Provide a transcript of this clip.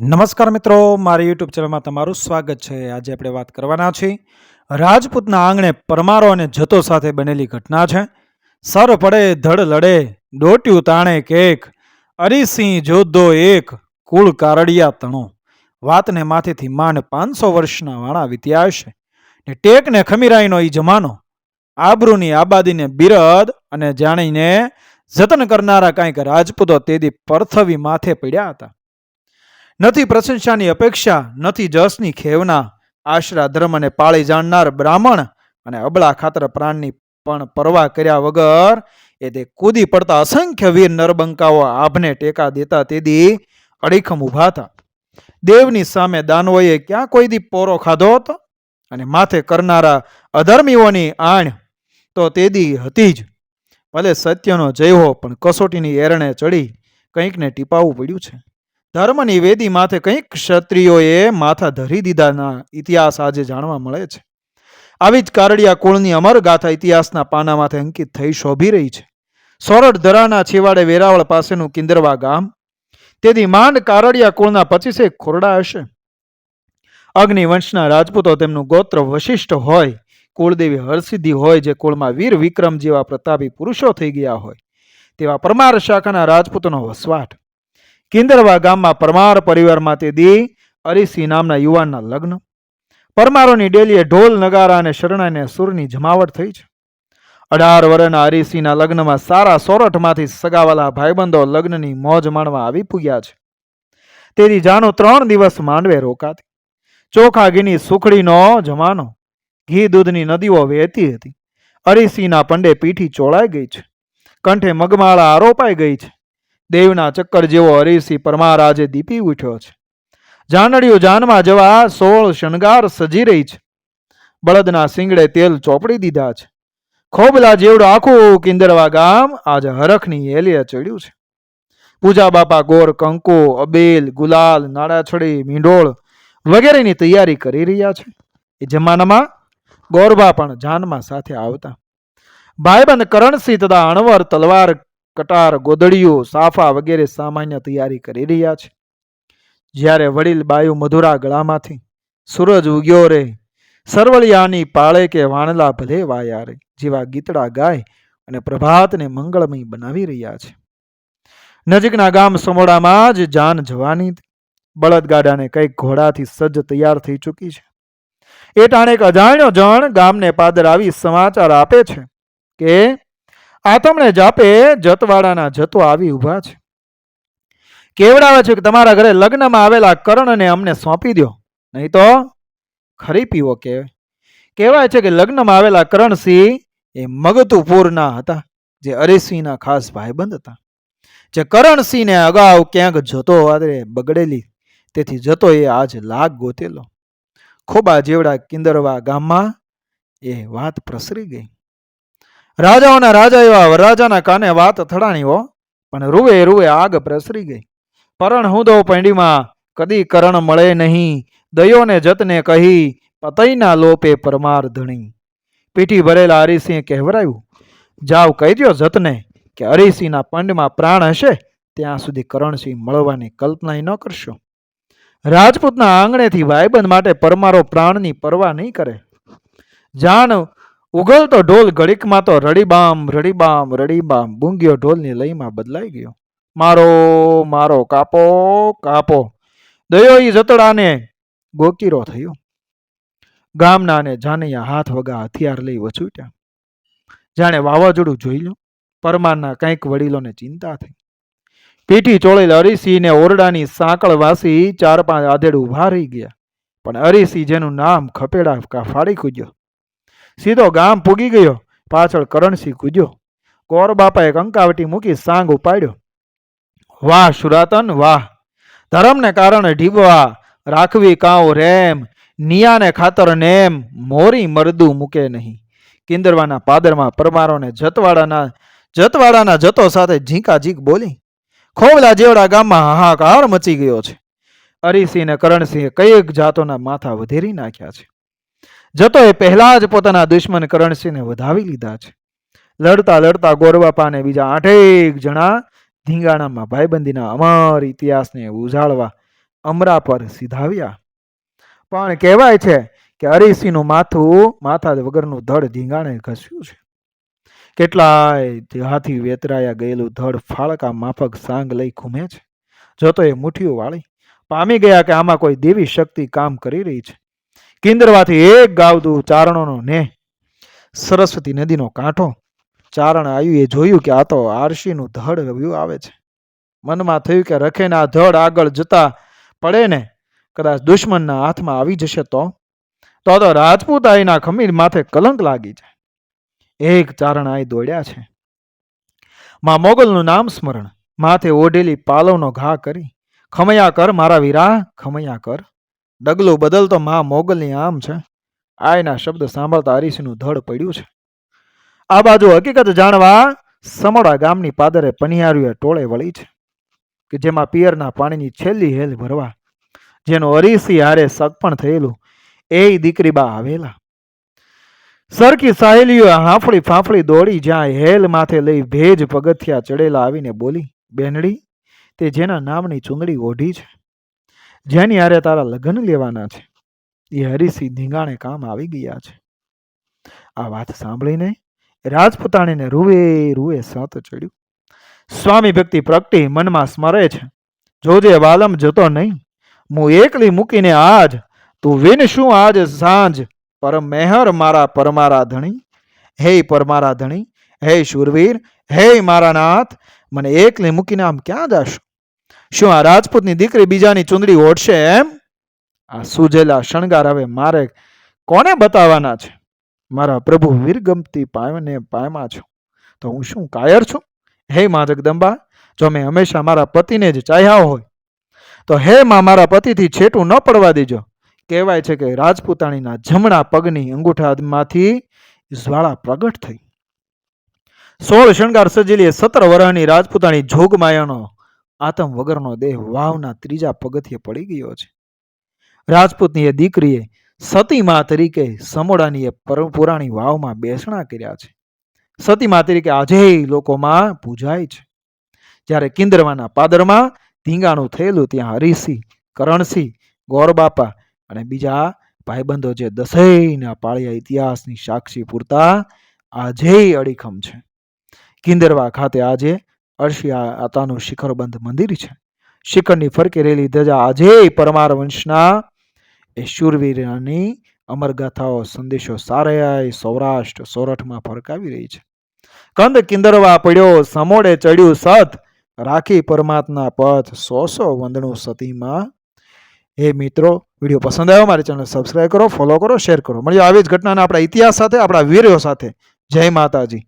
નમસ્કાર મિત્રો, મારી યુટ્યુબ ચેનલમાં તમારું સ્વાગત છે. આજે આપણે વાત કરવાના છીએ રાજપૂતના આંગણે પરમારો અને જતો સાથે બનેલી ઘટના છે. સર પડે, ધડ લડે ડોટ્યું તાણે કેક અરીસિંહ જોધો એક, કુળ કારડિયા તણો. વાતને માથેથી માંડ પાંચસો વર્ષના વાણા વીત્યા હશે. ને ટેકને ખમીરાઈનો ઈ જમાનો. આબરૂની આબાદીને બિરદ અને જાણીને જતન કરનારા કાંઈક રાજપૂતો તેદી પરથવી માથે પડ્યા હતા. નથી પ્રશંસાની અપેક્ષા, નથી જસની ખેવના. આશરા ધર્મને પાળી જાણનાર બ્રાહ્મણ અને અબળા ખાતર પ્રાણની પણ પરવા કર્યા વગર એ તે કૂદી પડતા અસંખ્ય વીર નરબંકાઓ આભને ટેકા દેતા તેદી અડીખમ ઊભા હતા. દેવની સામે દાનવોએ ક્યાં કોઈ દી પોરો ખાધો હતો? અને માથે કરનારા અધર્મીઓની આણ તો તેદી હતી જ. ભલે સત્યનો જય હો પણ કસોટીની એરણે ચડી, કંઈકને ટીપાવવું પડ્યું છે. ધર્મની વેદી માથે કંઈક ક્ષત્રિયોએ માથા ધરી દીધાના ઇતિહાસ આજે જાણવા મળે છે. આવી જ કારડિયા કુળની અમર ગાથા ઇતિહાસના પાના માથે અંકિત થઈ શોભી રહી છે. સોરઠ ધરાના છેવાડે વેરાવળ પાસેનું કિંદરવા ગામ. તેથી માંડ કારડિયા કુળના પચીસેક ખોરડા હશે. અગ્નિવંશના રાજપૂતો તેમનું ગોત્ર વશિષ્ઠ હોય. કુળદેવી હરસિદ્ધિ હોય જે કુળમાં વીર વિક્રમ જેવા પ્રતાપી પુરુષો થઈ ગયા હોય. તેવા પરમાર શાખાના રાજપૂતોનો વસવાટ. કિંદરવા ગામમાં પરમાર પરિવારમાં તે દી અરીસી નામના યુવાનના લગ્ન. પરમારોની ડેલીએ ઢોલ, નગારા અને શરણાઈને સુરની જમાવટ થઈ છે. અઢાર વર્ષના અરીસીના લગ્નમાં સારા સોરઠમાંથી સગાવાલા ભાઈબંધો લગ્નની મોજ માણવા આવી પૂગ્યા છે. તેથી જાણો ત્રણ દિવસ માંડવે રોકાતી. ચોખા ઘીની સુખડીનો જમાનો. ઘી દૂધની નદીઓ વહેતી હતી. અરીસીના પંડે પીઠી ચોળાઈ ગઈ છે. કંઠે મગમાળા આરોપાઈ ગઈ છે. દેવના ચક્કર જેવો હરીસી પરમાર આજે દીપી ઉઠ્યો છે. જાનડિયું જાનમાં જવા સોળ શણગાર સજી રહી છે. બળદના સિંગડે તેલ ચોપડી દીધા છે. ખોબલા જેવડું આખું કિંદરવા ગામ આજે હરખની એલિયા ચડ્યું છે. પૂજા બાપા ગોર, કંકુ, અબેલ, ગુલાલ, નાડાછડી મીંડોળ વગેરેની તૈયારી કરી રહ્યા છે. એ જમાનામાં ગોરબા પણ જાનમાં સાથે આવતા. ભાઈબંધ કરણસિંહ તથા અણવર તલવાર કટાર, ગોદડીઓ, સાફા વગેરે સામાન્ય તૈયારી કરી રહ્યા છે. જ્યારે વડીલ બાયુ મધુરા ગળામાંથી સૂરજ ઉગ્યો રે, સરવળિયાની પાળે કે વાણલા ભલે વાયા રે, જેવા ગીતડા ગાય અને પ્રભાતને મંગળમય બનાવી રહ્યા છે. નજીકના ગામ સમોડામાં જ જાન જવાની બળદગાડાને કંઈક ઘોડાથી સજ્જ તૈયાર થઈ ચૂકી છે. એ ટાણે અજાણ્યો જણ ગામને પાદર આવી સમાચાર આપે છે કે આતમણે જાપે જતવાડાના જતો આવી ઊભા છે. કેવડાવે છે કે તમારા ઘરે લગ્નમાં આવેલા કર્ણને અમને સોંપી દો નહીં તો ખરી પીવો કે કહેવાય છે કે લગ્નમાં આવેલા કરણસિંહ એ મગતુપુરના હતા, જે અરેસિંહના ખાસ ભાઈબંધ હતા. જે કરણસિંહને અગાઉ ક્યાંક જતો આદરે બગડેલી, તેથી જતો એ આજ લાગ ગોતેલો. ખોબા જેવડા કિંદરવા ગામમાં એ વાત પ્રસરી ગઈ. રાજાઓના રાજા એવા વરરાજાના કાને વાત થડાણીઓ પણ રૂવે રૂવે આગ પ્રસરી ગઈ. પરણ હુંદો પૈડીમાં, કદી કરણ મળે નહીં. દયોને જતને કહી, પતઈના લોપે પરમાર ધણી. પીઠી ભરેલા હરિસિંહે કહેવરાયું, જાવ કહી દ્યો જતને કે હરિસિંહના પંડમાં પ્રાણ હશે, ત્યાં સુધી કરણસિંહ મળવાની કલ્પના ન કરશો. રાજપૂતના આંગણેથી ભાઈબંધ માટે પરમારો પ્રાણની પરવા નહીં કરે. જાણ ઉગલતો ઢોલ ઘડીકમાં તો રડીબામ રડીબામ રડીબામ બૂંગ્યો ઢોલની લયમાં બદલાઈ ગયો. મારો મારો કાપો કાપો. દયો ઈ જતડાને. ગોકીરો થયો. ગામના અને જાનૈયા હાથ વગા હથિયાર લઈ વછૂટ્યા જાણે વાવાઝોડું જોઈ લો. પરમારના કંઈક વડીલોને ચિંતા થઈ. પીઠી ચોળેલ અરીસીને ઓરડાની સાંકળ વાસી ચાર પાંચ આધેડ ઊભા રહી ગયા. પણ અરીસી જેનું નામ ખપેડા કા ફાડી કૂદ્યો. સીધો ગામ પૂગી ગયો. પાછળ કરણસિંહ કૂદ્યો. ગોર બાપાએ કંકાવટી મૂકી સાંગ ઉપાડ્યો. વાહ, સુરાતન, વાહ. ધર્મને કારણે ઢીબવા રાખવી કાઉ રેમ. નિયાને ખાતર નેમ. મોરી મરદું મૂકે નહીં. કિંદરવાના પાદરમાં પરમારોને જતવાડાના જતવાડાના જતો સાથે ઝીંકા ઝીંક બોલી, ખોવલા જેવડા ગામમાં હાહાકાર મચી ગયો છે. હરિસિંહ અને કરણસિંહે કંઈક જાતોના માથા વધેરી નાખ્યા છે. જતોએ પહેલા જ પોતાના દુશ્મન કરણસિંહને વધાવી લીધા છે. લડતા લડતા ગોરવાપાને બીજા આઠેક જણા ધીંગાણામાં ભાઈબંધીના અમર ઇતિહાસને ઉજાળવા અમરા પર સીધાવ્યા. પણ કહેવાય છે કે હરિસિંહનું માથું, માથા વગરનું ધડ ધીંગાણે ઘસ્યું છે. કેટલાય હાથી વેતરાયા ગયેલું ધડ ફાળકા માફક સાંગ લઈ ઘૂમે છે. જોતો એ મુઠીઓ વાળી, પામી ગયા કે આમાં કોઈ દેવી શક્તિ કામ કરી રહી છે. કિંદરવાથી એક ગાવતું ચારણોનો ને સરસ્વતી નદીનો કાંઠો. ચારણ આવ્યું એ જોયું કે આ તો આરશીનું ધડ વ્યૂ આવે છે. મનમાં થયું કે રખેના ધડ આગળ જતા પડે ને, કદાચ દુશ્મનના હાથમાં આવી જશે તો? તો તો રાજપૂત આઈના ખમીર માથે કલંક લાગી જાય એક ચારણ આઈ દોડ્યા છે. માં મોગલનું નામ સ્મરણ. માથે ઓઢેલી પાલવનો ઘા કરી. ખમયા કર મારા વીરા, ખમયા કર. ડગલું બદલતો મા મોગલની આમ છે. આયના શબ્દ સાંભળતા હરીશનું ધડ પડ્યું છે. આ બાજુ હકીકત જાણવા સમોડા ગામની પાદરે પનિયારીએ ટોળે વળી છે કે જેમાં પિયરના પાણીની છેલ્લી હેલ ભરવા જેનો અરીસી હારે સગપણ થયેલું એ દીકરી બા આવેલા. સરખી સાહેલીઓ હાંફળી ફાંફળી દોડી જ્યાં હેલ માથે લઈ ભેજ પગથિયા ચડેલા આવીને બોલી, બેનડી, તે જેના નામની ચૂંદડી ઓઢી છે. જેની હારે તારા લગ્ન લેવાના છે, એ હરીસી ધીંગાણે કામ આવી ગયા છે. આ વાત સાંભળીને રાજપુતાણીને રૂવે રૂવે સાત ચડ્યું. સ્વામી ભક્તિ પ્રગટી મનમાં સ્મરે છે, જોજે વાલમ જતો નહીં હું એકલી મૂકીને આજ, તું વિન શું આજ સાંજ? પરમ મેહર મારા પરમારા ધણી, હે પરમારા ધણી, હે શુરવીર, હે મારા નાથ, મને એકલી મૂકીને આમ ક્યાં જાશો? શું આ રાજપૂતની દીકરી બીજાની ચુંદડી ઓઢશે એમ? આ સુજેલા શણગાર હવે મારે કોને બતાવવાના છે? મારા પ્રભુ વીરગમતી પાયને પાયમાં છું. તો હું શું કાયર છું? હે મા જગદંબા, જો મેં હંમેશા મારા પતિને જ ચાહ્યા હોય, તો હે માં મારા પતિથી છેટું ન પડવા દેજો. કહેવાય છે કે રાજપૂતાણીના જમણા પગની અંગૂઠામાંથી જ્વાળા પ્રગટ થઈ. સોળ શણગાર સજેલી સત્તર વર્ષની રાજપૂતાણી જોગમાયાનો આતમ વગરનો દેહ વાવના ત્રીજા પગથિયે પડી ગયો છે. રાજપૂતની એ દીકરીએ સતીમા તરીકે સમોડાની એ પુરાણી વાવમાં બેસણા કર્યા છે. સતીમા તરીકે આજે લોકોમાં પૂજાય છે. જ્યારે કિંદરવાના પાદરમાં ધીંગાણું થયેલું ત્યાં હરિસિંહ, કરણસિંહ, ગોરબાપા અને બીજા ભાઈબંધો જે દસેયના પાળિયા ઇતિહાસની સાક્ષી પૂરતા આજેય અડીખમ છે. કિંદરવા ખાતે આજે અળશી આતાનું શિખરબંધ મંદિર છે. શિખરની ફરકે રહેલી ધજા આજે પરમાર વંશના એ શૂરવીરની અમરગાથાઓ સંદેશો સારાય સૌરાષ્ટ્ર સોરઠમાં ફરકાવી રહી છે. કંદ કિંદરવા પડ્યો, સમોડે ચડ્યું સત, રાખી પરમાત્મા પથ, સો સો વંદણું સતીમાં. એ મિત્રો, વીડિયો પસંદ આવ્યો મારી ચેનલ સબસ્ક્રાઈબ કરો ફોલો કરો શેર કરો. મળીએ આવી જ ઘટનાના આપણા ઇતિહાસ સાથે, આપણા વીરો સાથે. જય માતાજી.